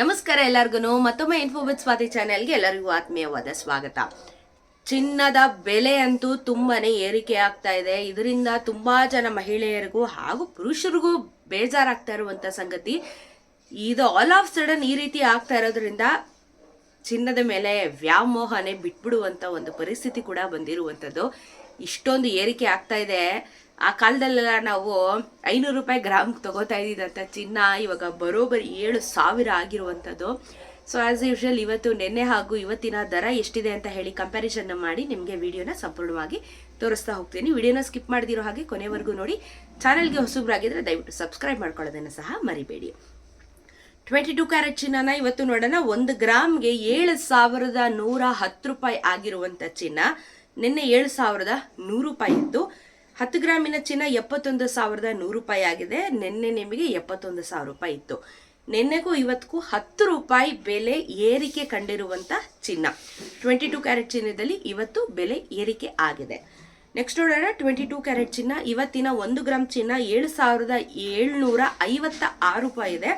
ನಮಸ್ಕಾರ ಎಲ್ಲರಿಗೂ ಮತ್ತೊಮ್ಮೆ ಇನ್ಫೋಬಿಟ್ ಸ್ವಾತಿ ಚಾನೆಲ್ಗೆ ಎಲ್ಲರಿಗೂ ಆತ್ಮೀಯವಾದ ಸ್ವಾಗತ. ಚಿನ್ನದ ಬೆಲೆ ಅಂತೂ ತುಂಬಾನೇ ಏರಿಕೆ ಆಗ್ತಾ ಇದೆ. ಇದರಿಂದ ತುಂಬಾ ಜನ ಮಹಿಳೆಯರಿಗೂ ಹಾಗೂ ಪುರುಷರಿಗೂ ಬೇಜಾರಾಗ್ತಾ ಇರುವಂತ ಸಂಗತಿ. ಇದು ಆಲ್ ಆಫ್ ಸಡನ್ ಈ ರೀತಿ ಆಗ್ತಾ ಇರೋದ್ರಿಂದ ಚಿನ್ನದ ಮೇಲೆ ವ್ಯಾಮೋಹನೆ ಬಿಟ್ಬಿಡುವಂತ ಒಂದು ಪರಿಸ್ಥಿತಿ ಕೂಡ ಬಂದಿರುವಂಥದ್ದು ಇಷ್ಟೊಂದು ಏರಿಕೆ ಆಗ್ತಾ ಇದೆ. ಆ ಕಾಲದಲ್ಲೆಲ್ಲ ನಾವು ಐನೂರು ರೂಪಾಯಿ ಗ್ರಾಮ್ ತಗೋತಾ ಇದ್ದಿದ್ದಂಥ ಚಿನ್ನ ಇವಾಗ ಬರೋಬ್ಬರಿ ಏಳು ಸಾವಿರ ಆಗಿರುವಂಥದ್ದು. ಸೊ ಆಸ್ ಯೂಶುವಲ್ ಇವತ್ತು ನಿನ್ನೆ ಹಾಗೂ ಇವತ್ತಿನ ದರ ಎಷ್ಟಿದೆ ಅಂತ ಹೇಳಿ ಕಂಪ್ಯಾರಿಸನ್ ಮಾಡಿ ನಿಮಗೆ ವಿಡಿಯೋನ ಸಂಪೂರ್ಣವಾಗಿ ತೋರಿಸ್ತಾ ಹೋಗ್ತೀನಿ. ವಿಡಿಯೋನ ಸ್ಕಿಪ್ ಮಾಡಿದಿರೋ ಹಾಗೆ ಕೊನೆವರೆಗೂ ನೋಡಿ. ಚಾನಲ್ಗೆ ಹೊಸಬ್ರಾಗಿದ್ರೆ ದಯವಿಟ್ಟು ಸಬ್ಸ್ಕ್ರೈಬ್ ಮಾಡ್ಕೊಳ್ಳೋದನ್ನು ಸಹ ಮರಿಬೇಡಿ. ಟ್ವೆಂಟಿ ಟು ಕ್ಯಾರೆಟ್ ಚಿನ್ನನ ಇವತ್ತು ನೋಡೋಣ. ಒಂದು ಗ್ರಾಮ್ಗೆ ಏಳು ಸಾವಿರದ ನೂರ ಹತ್ತು ರೂಪಾಯಿ ಆಗಿರುವಂಥ ಚಿನ್ನ. ನಿನ್ನೆ ಏಳು ಸಾವಿರದ ನೂರು ರೂಪಾಯಿ ಇತ್ತು. ಹತ್ತು ಗ್ರಾಮಿನ ಚಿನ್ನ ಎಪ್ಪತ್ತೊಂದು ಸಾವಿರದ ನೂರು ರೂಪಾಯಿ ಆಗಿದೆ. ನಿನ್ನೆ ನಿಮಗೆ ಎಪ್ಪತ್ತೊಂದು ಸಾವಿರ ರೂಪಾಯಿ ಇತ್ತು. ನಿನ್ನೆಗೂ ಇವತ್ತಿಗೂ ಹತ್ತು ರೂಪಾಯಿ ಬೆಲೆ ಏರಿಕೆ ಕಂಡಿರುವಂಥ ಚಿನ್ನ. ಟ್ವೆಂಟಿ ಟೂ ಕ್ಯಾರೆಟ್ ಚಿನ್ನದಲ್ಲಿ ಇವತ್ತು ಬೆಲೆ ಏರಿಕೆ ಆಗಿದೆ. ನೆಕ್ಸ್ಟ್ ನೋಡೋಣ. ಟ್ವೆಂಟಿ ಟೂ ಕ್ಯಾರೆಟ್ ಚಿನ್ನ ಇವತ್ತಿನ ಒಂದು ಗ್ರಾಮ್ ಚಿನ್ನ ಏಳು ಸಾವಿರದ ಏಳ್ನೂರ ಐವತ್ತ ಆರು ರೂಪಾಯಿ ಇದೆ.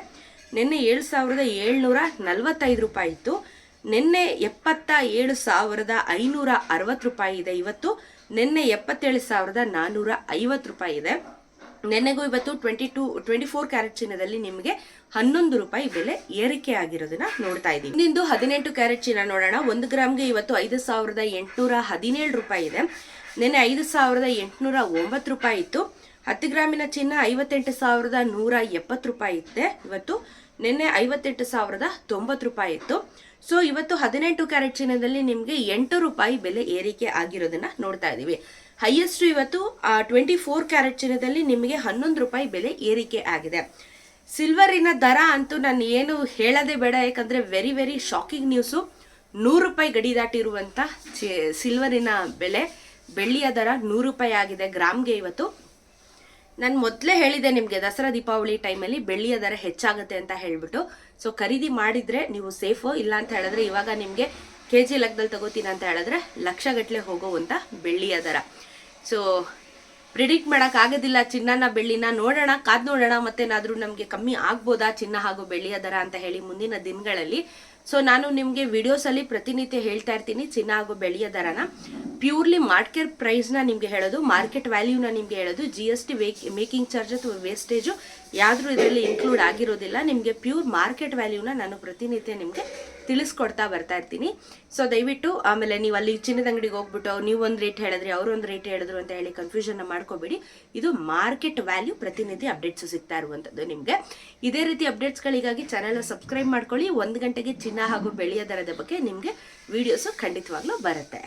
ನಿನ್ನೆ ಏಳು ಸಾವಿರದ ಏಳ್ನೂರ ನಲವತ್ತೈದು ರೂಪಾಯಿ ಇತ್ತು. ನಿನ್ನೆ ಎಪ್ಪತ್ತ ಏಳು ಸಾವಿರದ ಐನೂರ ಅರವತ್ತು ರೂಪಾಯಿ ಇದೆ ಇವತ್ತು. ನಿನ್ನೆ ಎಪ್ಪತ್ತೇಳು ಸಾವಿರದ ನಾನ್ನೂರ ಐವತ್ತು ರೂಪಾಯಿ ಇದೆ. ನಿನ್ನೆಗೂ ಇವತ್ತು twenty two twenty four carat ಚಿನ್ನದಲ್ಲಿ ನಿಮಗೆ ಹನ್ನೊಂದು ರೂಪಾಯಿ ಬೆಲೆ ಏರಿಕೆ ಆಗಿರೋದನ್ನ ನೋಡ್ತಾ ಇದ್ದೀವಿ ನಿಂದು ಹದಿನೆಂಟು ಕ್ಯಾರೆಟ್ ಚಿನ್ನ ನೋಡೋಣ. ಒಂದು ಗ್ರಾಮ್ಗೆ ಇವತ್ತು ಐದು ಸಾವಿರದ ಎಂಟುನೂರ ಹದಿನೇಳು ರೂಪಾಯಿ ಇದೆ. ನಿನ್ನೆ ಐದು ಸಾವಿರದ ಎಂಟುನೂರ ಒಂಬತ್ತು ರೂಪಾಯಿ ಇತ್ತು. ಹತ್ತು ಗ್ರಾಮಿನ ಚಿನ್ನ ಐವತ್ತೆಂಟು ಸಾವಿರದ ನೂರ ಎಪ್ಪತ್ತು ರೂಪಾಯಿ ಇತ್ತೆ. ಇವತ್ತು ನಿನ್ನೆ ಐವತ್ತೆಂಟು ಸಾವಿರದ ತೊಂಬತ್ತು ರೂಪಾಯಿ ಇತ್ತು. ಸೊ ಇವತ್ತು ಹದಿನೆಂಟು ಕ್ಯಾರೆಟ್ ಚಿನ್ನದಲ್ಲಿ ನಿಮಗೆ ಎಂಟು ರೂಪಾಯಿ ಬೆಲೆ ಏರಿಕೆ ಆಗಿರೋದನ್ನ ನೋಡ್ತಾ ಇದ್ದೀವಿ ಹೈಯೆಸ್ಟ್ ಇವತ್ತು ಟ್ವೆಂಟಿ ಫೋರ್ ಕ್ಯಾರೆಟ್ ಚಿನ್ನದಲ್ಲಿ ನಿಮಗೆ ಹನ್ನೊಂದು ರೂಪಾಯಿ ಬೆಲೆ ಏರಿಕೆ ಆಗಿದೆ. ಸಿಲ್ವರಿನ ದರ ಅಂತೂ ನಾನು ಏನು ಹೇಳೋದೇ ಬೇಡ, ಯಾಕಂದ್ರೆ ವೆರಿ ವೆರಿ ಶಾಕಿಂಗ್ ನ್ಯೂಸು ನೂರು ರೂಪಾಯಿ ಗಡಿ ದಾಟಿರುವಂತ ಚಿ- ಸಿಲ್ವರಿನ ಬೆಲೆ. ಬೆಳ್ಳಿಯ ದರ ನೂರು ರೂಪಾಯಿ ಆಗಿದೆ ಗ್ರಾಮ್ಗೆ ಇವತ್ತು. ನಾನು ಮೊದಲೇ ಹೇಳಿದೆ ನಿಮಗೆ ದಸರಾ ದೀಪಾವಳಿ ಟೈಮಲ್ಲಿ ಬೆಳ್ಳಿಯ ದರ ಹೆಚ್ಚಾಗುತ್ತೆ ಅಂತ ಹೇಳಿಬಿಟ್ಟು. ಸೊ ಖರೀದಿ ಮಾಡಿದರೆ ನೀವು ಸೇಫು ಇಲ್ಲ ಅಂತ ಹೇಳಿದ್ರೆ ಇವಾಗ ನಿಮಗೆ ಕೆ ಜಿ ಲೆಕ್ಕದಲ್ಲಿ ತಗೋತೀನಿ ಅಂತ ಹೇಳಿದ್ರೆ ಲಕ್ಷಗಟ್ಟಲೆ ಹೋಗುವಂಥ ಬೆಳ್ಳಿಯ ದರ ಸೊ ಪ್ರಿಡಿಕ್ಟ್ ಮಾಡಕ್ ಆಗೋದಿಲ್ಲ. ಚಿನ್ನನ ಬೆಳ್ಳಿನ ನೋಡೋಣ, ಕಾದ್ ನೋಡೋಣ, ಮತ್ತೇನಾದ್ರೂ ನಮಗೆ ಕಮ್ಮಿ ಆಗ್ಬೋದಾ, ಚಿನ್ನ ಹಾಗೂ ಬೆಳ್ಳಿಯ ದರ ಅಂತ ಹೇಳಿ ಮುಂದಿನ ದಿನಗಳಲ್ಲಿ. ಸೊ ನಾನು ನಿಮಗೆ ವಿಡಿಯೋಸಲ್ಲಿ ಪ್ರತಿನಿತ್ಯ ಹೇಳ್ತಾ ಇರ್ತೀನಿ, ಚಿನ್ನ ಹಾಗೂ ಬೆಳ್ಳಿಯ ದರನ. ಪ್ಯೂರ್ಲಿ ಮಾರ್ಕೆಟ್ ಪ್ರೈಸ್ನ ನಿಮಗೆ ಹೇಳೋದು ಮಾರ್ಕೆಟ್ ವ್ಯಾಲ್ಯೂನ ನಿಮಗೆ ಹೇಳೋದು G S T making charge ಅಥವಾ ವೇಸ್ಟೇಜು ಯಾವ್ದು ಇದರಲ್ಲಿ ಇನ್ಕ್ಲೂಡ್ ಆಗಿರೋದಿಲ್ಲ. ನಿಮಗೆ ಪ್ಯೂರ್ ಮಾರ್ಕೆಟ್ ವ್ಯಾಲ್ಯೂನ ನಾನು ಪ್ರತಿನಿತ್ಯ ನಿಮಗೆ ತಿಳಿಸ್ಕೊಡ್ತಾ ಬರ್ತಾ ಇರ್ತೀನಿ. ಸೊ ದಯವಿಟ್ಟು ಆಮೇಲೆ ನೀವು ಅಲ್ಲಿ ಚಿನ್ನದ ಅಂಗಡಿಗೆ ಹೋಗ್ಬಿಟ್ಟು ನೀವು ಒಂದು ರೇಟ್ ಹೇಳಿದ್ರಿ, ಅವರು ಒಂದು ರೇಟ್ ಹೇಳಿದ್ರು ಅಂತ ಹೇಳಿ ಕನ್ಫ್ಯೂಷನ್ ಮಾಡ್ಕೋಬೇಡಿ. ಇದು ಮಾರ್ಕೆಟ್ ವ್ಯಾಲ್ಯೂ ಪ್ರತಿನಿಧಿ ಅಪ್ಡೇಟ್ಸ್ ಸಿಗ್ತಾ ಇರುವಂಥದ್ದು ನಿಮಗೆ. ಇದೇ ರೀತಿ ಅಪ್ಡೇಟ್ಸ್ಗಳಿಗಾಗಿ ಚಾನೆಲ್ ಸಬ್ಸ್ಕ್ರೈಬ್ ಮಾಡ್ಕೊಳ್ಳಿ. ಒಂದು ಗಂಟೆಗೆ ಚಿನ್ನ ಹಾಗೂ ಬೆಳೆಯ ದರದ ಬಗ್ಗೆ ನಿಮಗೆ ವಿಡಿಯೋಸು ಖಂಡಿತವಾಗ್ಲೂ ಬರುತ್ತೆ.